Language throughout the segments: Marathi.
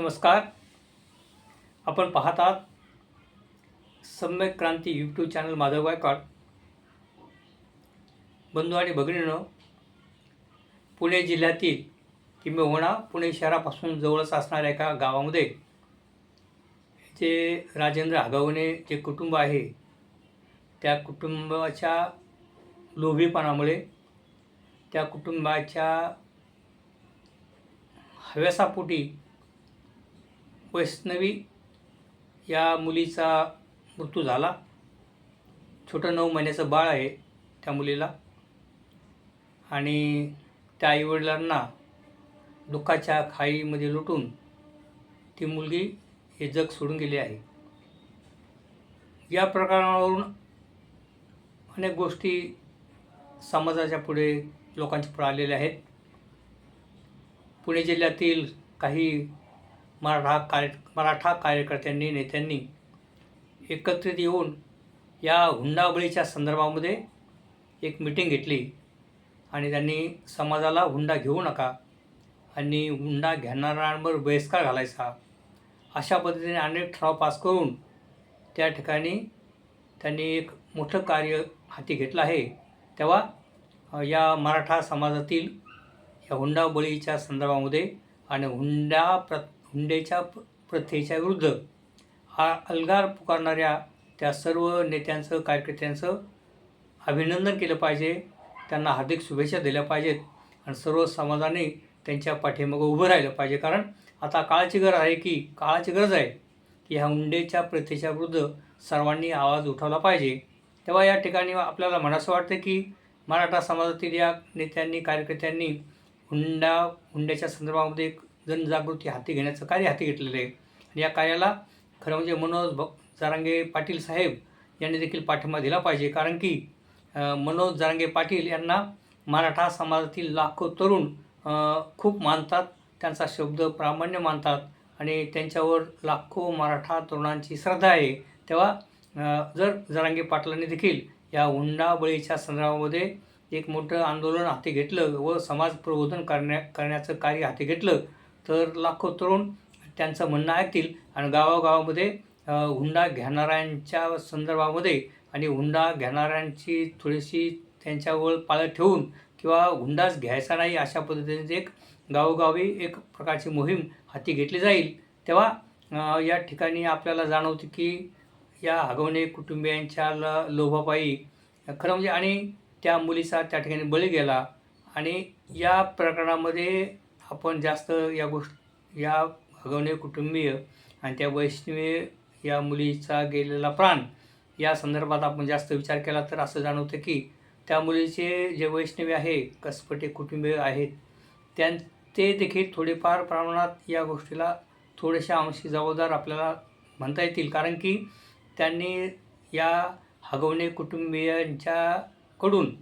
नमस्कार. आपण पाहत आहात सम्यक क्रांती यूट्यूब चॅनल माधव गायकवाड. बंधू आणि भगिनीनं पुणे जिल्ह्यातील किंबहुना पुणे शहरापासून जवळच असणाऱ्या एका गावामध्ये जे राजेंद्र आगावणे जे कुटुंब आहे त्या कुटुंबाच्या लोभीपणामुळे त्या कुटुंबाच्या हव्यासापोटी वैष्णवी या मुलीचा मृत्यू झाला. छोटं नऊ महिन्याचं बाळ आहे त्या मुलीला. आणि त्या आईवडिलांना दुःखाच्या खाईमध्ये लुटून ती मुलगी हे जग सोडून गेली आहे. या प्रकरणावरून अनेक गोष्टी समाजाच्या पुढे लोकांच्या पुढे आलेल्या आहेत. पुणे जिल्ह्यातील काही मराठा कार्य मराठा कार्यकर्त्यांनी नेत्यांनी एकत्रित येऊन या हुंडाबळीच्या संदर्भामध्ये एक मिटिंग घेतली. आणि त्यांनी समाजाला हुंडा घेऊ नका आणि हुंडा घेणाऱ्यांवर बहिष्कार घालायचा. अशा पद्धतीने अनेक ठराव पास करून त्या ठिकाणी त्यांनी एक मोठं कार्य हाती घेतलं आहे. तेव्हा या मराठा समाजातील या हुंडाबळीच्या संदर्भामध्ये आणि हुंडा प्र हुंडेच्या प्रथेच्या विरुद्ध आ अलगार पुकारणाऱ्या त्या सर्व नेत्यांचं कार्यकर्त्यांचं अभिनंदन केलं पाहिजे. त्यांना हार्दिक शुभेच्छा दिल्या पाहिजेत आणि सर्व समाजाने त्यांच्या पाठीमागं उभं राहिलं पाहिजे. कारण आता काळाची गरज आहे की काळाची गरज आहे की ह्या हुंडेच्या प्रथेच्या विरुद्ध सर्वांनी आवाज उठवला पाहिजे. तेव्हा या ठिकाणी आपल्याला म्हणासं वाटतं की मराठा समाजातील या नेत्यांनी कार्यकर्त्यांनी हुंडा हुंड्याच्या संदर्भामध्ये एक जनजागृती हाती घेण्याचं कार्य हाती घेतलेलं आहे. आणि या कार्याला खरं म्हणजे मनोज भ जारांगे पाटील साहेब यांनी देखील पाठिंबा दिला पाहिजे. कारण की मनोज जारांगे पाटील यांना मराठा समाजातील लाखो तरुण खूप मानतात. त्यांचा शब्द प्रामाण्य मानतात. आणि त्यांच्यावर लाखो मराठा तरुणांची श्रद्धा आहे. तेव्हा जर जरांगे पाटलांनी देखील या हुंडाबळीच्या संदर्भामध्ये एक मोठं आंदोलन हाती घेतलं व समाज प्रबोधन करण्या करण्याचं कार्य हाती घेतलं तर लाखो तरुण त्यांचं म्हणणं ऐकतील आणि गावागावामध्ये हुंडा घेणाऱ्यांच्या संदर्भामध्ये आणि हुंडा घेणाऱ्यांची थोडीशी त्यांच्यावर पाळत ठेवून किंवा हुंडाच घ्यायचा नाही अशा पद्धतीने एक गावोगावी एक प्रकारची मोहीम हाती घेतली जाईल. तेव्हा या ठिकाणी आपल्याला जाणवते की या हगवणे कुटुंबियांच्या ल लोभापायी खरं म्हणजे आणि त्या मुलीचा त्या ठिकाणी बळी गेला आणि या प्रकरणामध्ये आपण जास्त या गोष्ट या हगवणे कुटुंबीय आणि त्या वैष्णवी या मुलीचा गेलेला प्राण या संदर्भात आपण जास्त विचार केला तर असं जाणवतं की त्या मुलीचे जे वैष्णवी आहे कसपटे कुटुंबीय आहेत त्यां ते देखील थोडेफार प्रमाणात या गोष्टीला थोड्याशा अंशी जबाबदार आपल्याला म्हणता येतील. कारण की त्यांनी या हगवणे कुटुंबियांच्याकडून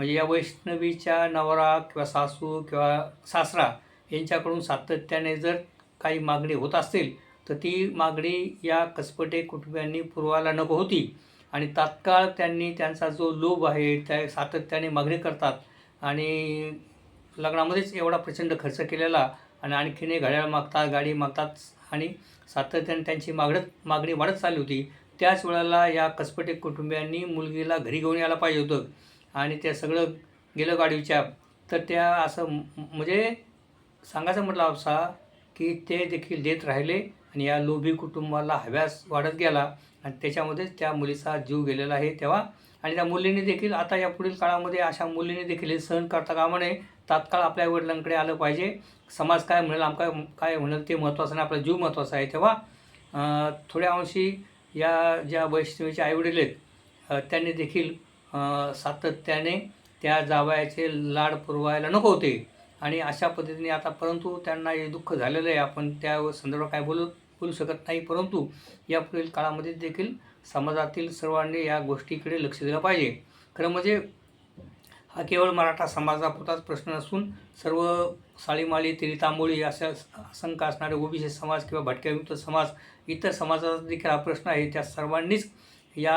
म्हणजे या वैष्णवीच्या नवरा किंवा सासू किंवा सासरा यांच्याकडून सातत्याने जर काही मागणी होत असतील तर ती मागणी या कसपटे कुटुंबियांनी पुरवायला नको होती. आणि तात्काळ त्यांनी त्यांचा जो लोभ आहे त्या सातत्याने मागणी करतात. आणि लग्नामध्येच एवढा प्रचंड खर्च केलेला आणि आणखीने घड्याळ मागतात गाडी मागतात आणि सातत्याने त्यांची मागणत मागणी वाढत चालली होती. त्याच वेळेला या कसपटे कुटुंबियांनी मुलगीला घरी घेऊन यायला पाहिजे होतं. आणि ते सगळं गेलं गाडीच्या. तर त्या असं म्हणजे सांगायचं म्हटलं असा की ते देखील देत राहिले आणि या लोभी कुटुंबाला हव्यास वाढत गेला आणि त्याच्यामध्येच त्या मुलीचा जीव गेलेला आहे तेव्हा. आणि त्या मुलीने देखील आता या पुढील काळामध्ये अशा मुलीने देखील हे सहन करता कामा नये तात्काळ आपल्या वडिलांकडे आलं पाहिजे. समाज काय म्हणेल आमका काय म्हणेल ते महत्त्वाचं नाही आपला जीव महत्त्वाचा आहे तेव्हा. थोड्या अंशी या ज्या वैष्णवीचे आईवडील आहेत त्यांनी देखील सातत्याने त्या जावयाचे लाड पुरवायला नको होते. आणि अशा पद्धतीने आता परंतु त्यांना हे दुःख झालेलं आहे. आपण त्या संदर्भात काय बोलू बोलू शकत नाही. परंतु या पुढील काळामध्ये देखील समाजातील सर्वांनी या गोष्टीकडे लक्ष दिलं पाहिजे. खरं म्हणजे हा केवळ मराठा समाजापुरताच प्रश्न नसून सर्व साळीमाळी तिरी तांबोळी अशा असंख्य असणारे ओबीसी समाज किंवा भटक्यायुक्त समाज इतर समाजाचा देखील हा प्रश्न आहे. त्या सर्वांनीच या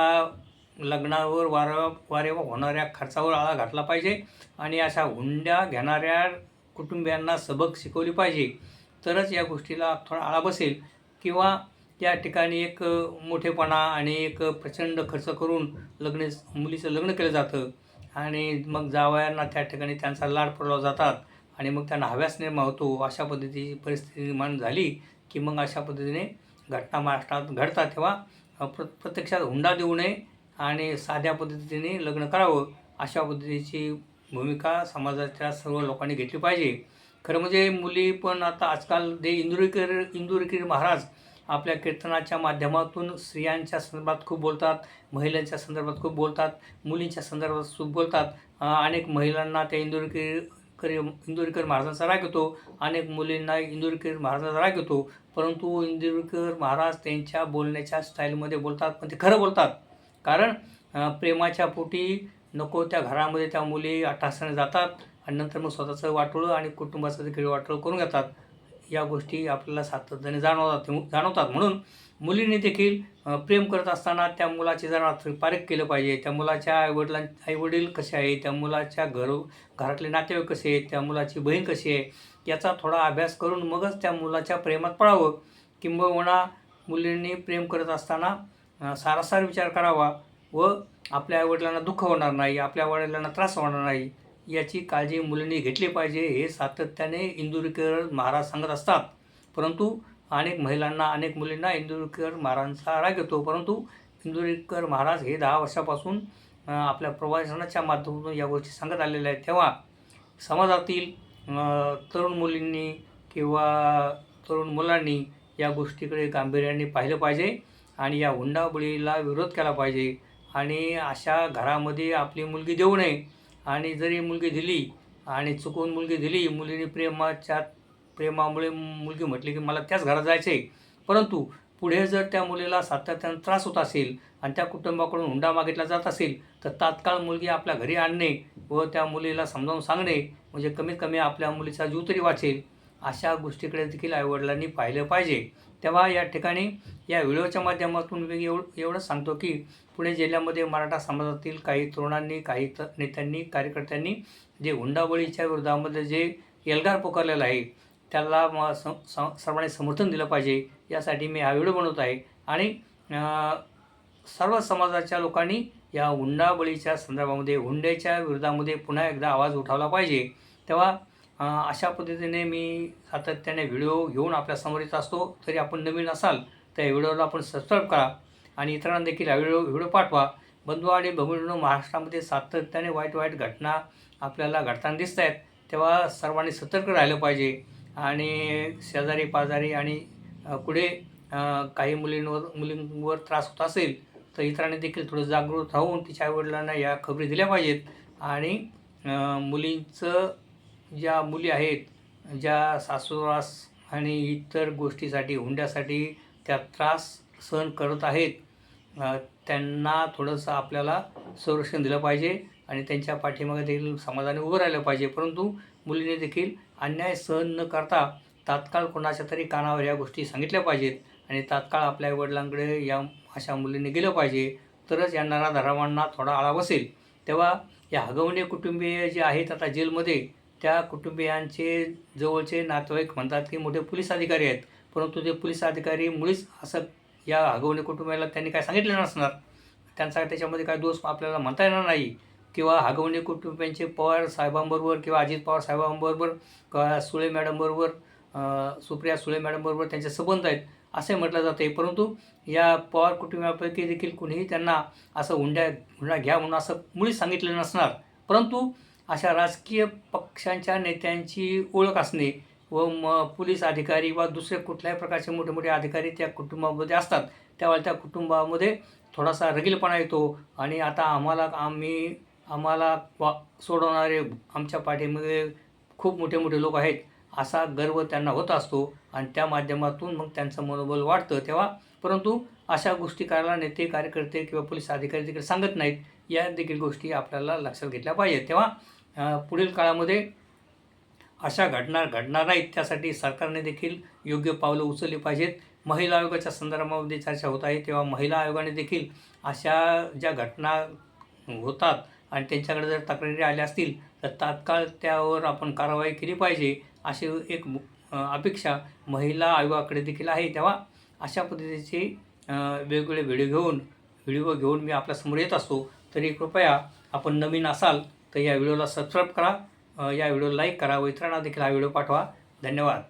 लग्नावर वारा वारे होणाऱ्या खर्चावर आळा घातला पाहिजे आणि अशा हुंड्या घेणाऱ्या कुटुंबियांना सबक शिकवली पाहिजे. तरच या गोष्टीला थोडा आळा बसेल किंवा त्या ठिकाणी एक मोठेपणा आणि एक प्रचंड खर्च करून लग्न मुलीचं लग्न केलं जातं आणि मग जावयांना त्या ठिकाणी त्यांचा लाड पडला जातात आणि मग त्यांना हव्यास निर्माण होतो. अशा पद्धतीची परिस्थिती निर्माण झाली की मग अशा पद्धतीने घटना महाराष्ट्रात घडतात तेव्हा प्र प्रत्यक्षात हुंडा देऊ नये आणि साध्या पद्धतीने लग्न करावं अशा पद्धतीची भूमिका समाजाच्या सर्व लोकांनी घेतली पाहिजे. खरं म्हणजे मुली पण आता आजकाल दे इंदुरीकर इंदुरीकर महाराज आपल्या कीर्तनाच्या माध्यमातून स्त्रियांच्या संदर्भात खूप बोलतात महिलांच्या संदर्भात खूप बोलतात मुलींच्या संदर्भात खूप बोलतात. अनेक महिलांना त्या इंदुरकर कर- इंदुरीकर महाराजांचा राग येतो अनेक मुलींना इंदुरकर महाराजांचा राग येतो. परंतु इंदुरकर महाराज त्यांच्या बोलण्याच्या स्टाईलमध्ये बोलतात पण ते खरं बोलतात. कारण प्रेमाच्या पोटी नको त्या घरामध्ये त्या मुली अट्टासाने जातात आणि नंतर मग स्वतःचं वाटोळं आणि कुटुंबाचं देखील वाटोळं करून घेतात. या गोष्टी आपल्याला सातत्याने जाणवतात जाणवतात. म्हणून मुलींनी देखील प्रेम करत असताना त्या मुलाचे जरा पारख केलं पाहिजे. त्या मुलाच्या आईवडिलां आईवडील कसे आहे त्या मुलाच्या घर घरातले नातेवाईक कसे आहेत? त्या मुलाची बहीण कशी आहे? याचा थोडा अभ्यास करून मगच त्या मुलाच्या प्रेमात पडावं किंबहुना मुलींनी प्रेम करत असताना सारासार विचार करावा व आपल्या आईवडिलांना दुःख होणार नाही आपल्या वडिलांना त्रास होणार नाही याची काळजी मुलींनी घेतली पाहिजे हे सातत्याने इंदुरीकर महाराज सांगत असतात. परंतु अनेक महिलांना अनेक मुलींना इंदुरीकर महाराजांचा राग येतो. परंतु इंदुरीकर महाराज हे दहा वर्षापासून आपल्या प्रवासनाच्या माध्यमातून या गोष्टी सांगत आलेल्या आहेत. तेव्हा समाजातील तरुण मुलींनी किंवा तरुण मुलांनी या गोष्टीकडे गांभीर्याने पाहिलं पाहिजे. आणि या हुंडाबळीला विरोध केला पाहिजे. आणि अशा घरामध्ये आपली मुलगी देऊ नये. आणि जरी मुलगी दिली आणि चुकून मुलगी दिली मुलीने प्रेमाच्या प्रेमामुळे मुलगी म्हटली की मला त्याच घरात जायचं आहे परंतु पुढे जर त्या मुलीला सातत्यानं त्रास होत असेल आणि त्या कुटुंबाकडून हुंडा मागितला जात असेल तर तात्काळ मुलगी आपल्या घरी आणणे व त्या मुलीला समजावून सांगणे म्हणजे कमीत कमी आपल्या मुलीचा जीव तरी वाचेल. अशा गोष्टीकडे देखील आईवडिलांनी पाहिलं पाहिजे. तेव्हा या ठिकाणी या व्हिडिओच्या माध्यमातून मी एवढं एवढंच सांगतो की पुणे जिल्ह्यामध्ये मराठा समाजातील काही तरुणांनी काही त नेत्यांनी कार्यकर्त्यांनी जे हुंडाबळीच्या विरोधामध्ये जे एल्गार पुकारलेला आहे त्याला म स स- सर्वांनी समर्थन दिलं पाहिजे यासाठी मी हा व्हिडिओ बनवत आहे. आणि सर्व समाजाच्या लोकांनी या हुंडाबळीच्या संदर्भामध्ये हुंड्याच्या विरोधामध्ये पुन्हा एकदा आवाज उठावला पाहिजे. तेव्हा अशा पद्धतीने मी सातत्याने व्हिडिओ घेऊन आपल्यासमोर येत असतो. तरी आपण नवीन असाल तर या व्हिडिओला आपण सबस्क्राईब करा आणि इतरांना देखील हा व्हिडिओ व्हिडिओ पाठवा. बंधू आणि भगिनींनो महाराष्ट्रामध्ये सातत्याने वाईट वाईट घटना आपल्याला घडताना दिसत आहेत तेव्हा सर्वांनी सतर्क राहिलं पाहिजे. आणि शेजारी पाजारी आणि पुढे काही मुलींवर मुलींवर त्रास होत असेल तर इतरांनी देखील थोडं जागृत राहून तिच्या आईवडिलांना या खबरी दिल्या पाहिजेत. आणि मुलींचं ज्या मुली आहेत ज्या सासूरास आणि इतर गोष्टीसाठी हुंड्यासाठी त्या त्रास सहन करत आहेत त्यांना थोडंसं आपल्याला संरक्षण दिलं पाहिजे आणि त्यांच्या पाठीमागे देखील समाजाने उभं राहिलं पाहिजे. परंतु मुलीने देखील अन्याय सहन न करता तात्काळ कोणाच्या तरी कानावर या गोष्टी सांगितल्या पाहिजेत आणि तात्काळ आपल्या वडिलांकडे या अशा मुलींनी गेलं पाहिजे. तरच या धरावांना थोडा आळा बसेल. तेव्हा या हगवणे कुटुंबीय जे आहेत आता जेलमध्ये त्या कुटुंबियांचे जवळचे नातेवाईक म्हणतात की मोठे पोलीस अधिकारी आहेत. परंतु ते पोलीस अधिकारी मुळीच असं या हगवणे कुटुंबियाला त्यांनी काय सांगितलं नसणार. त्यांचा त्याच्यामध्ये काय दोष आपल्याला म्हणता येणार नाही. किंवा हगवणे कुटुंबियांचे पवार साहेबांबरोबर किंवा अजित पवार साहेबांबरोबर किंवा सुळे मॅडमबरोबर सुप्रिया सुळे मॅडमबरोबर त्यांचे संबंध आहेत असे म्हटलं जाते परंतु या पवार कुटुंबापैकी देखील कुणीही त्यांना असं हुंड्या हुंडा घ्या म्हणून असं मुळीच सांगितलं नसणार. परंतु अशा राजकीय पक्षांच्या नेत्यांची ओळख असणे व म पोलीस अधिकारी वा दुसरे कुठल्याही प्रकारचे मोठे मोठे अधिकारी त्या कुटुंबामध्ये असतात. त्यावेळेला त्या कुटुंबामध्ये थोडासा रगीलपणा येतो आणि आता आम्हाला आम्ही आम्हाला वा सोडवणारे आमच्या पाठीमध्ये खूप मोठे मोठे लोक आहेत. असा गर्व त्यांना होत असतो आणि त्या माध्यमातून मग त्यांचं मनोबल वाढतं तेव्हा. परंतु अशा गोष्टी करायला नेते कार्यकर्ते किंवा पोलीस अधिकारी देखील सांगत नाहीत. या देखील गोष्टी आपल्याला लक्षात घेतल्या पाहिजेत. तेव्हा पुढील काळामध्ये अशा घटना घडणार नाहीत. त्यासाठी सरकारने देखील योग्य पावलं उचलली पाहिजेत. महिला आयोगाच्या संदर्भामध्ये चर्चा होत आहे. तेव्हा महिला आयोगाने देखील अशा ज्या घटना होतात आणि त्यांच्याकडे जर तक्रारी आल्या असतील तर तात्काळ त्यावर आपण कारवाई केली पाहिजे अशी एक अपेक्षा महिला आयोगाकडे देखील आहे. तेव्हा अशा पद्धतीची वेगवेगळे व्हिडिओ घेऊन व्हिडिओ घेऊन मी आपल्यासमोर येत असतो. तरी कृपया आपण नवीन असाल तर या व्हिडिओला सबस्क्राईब करा. या व्हिडिओला लाईक करा व इतरांना देखील हा व्हिडिओ पाठवा. धन्यवाद.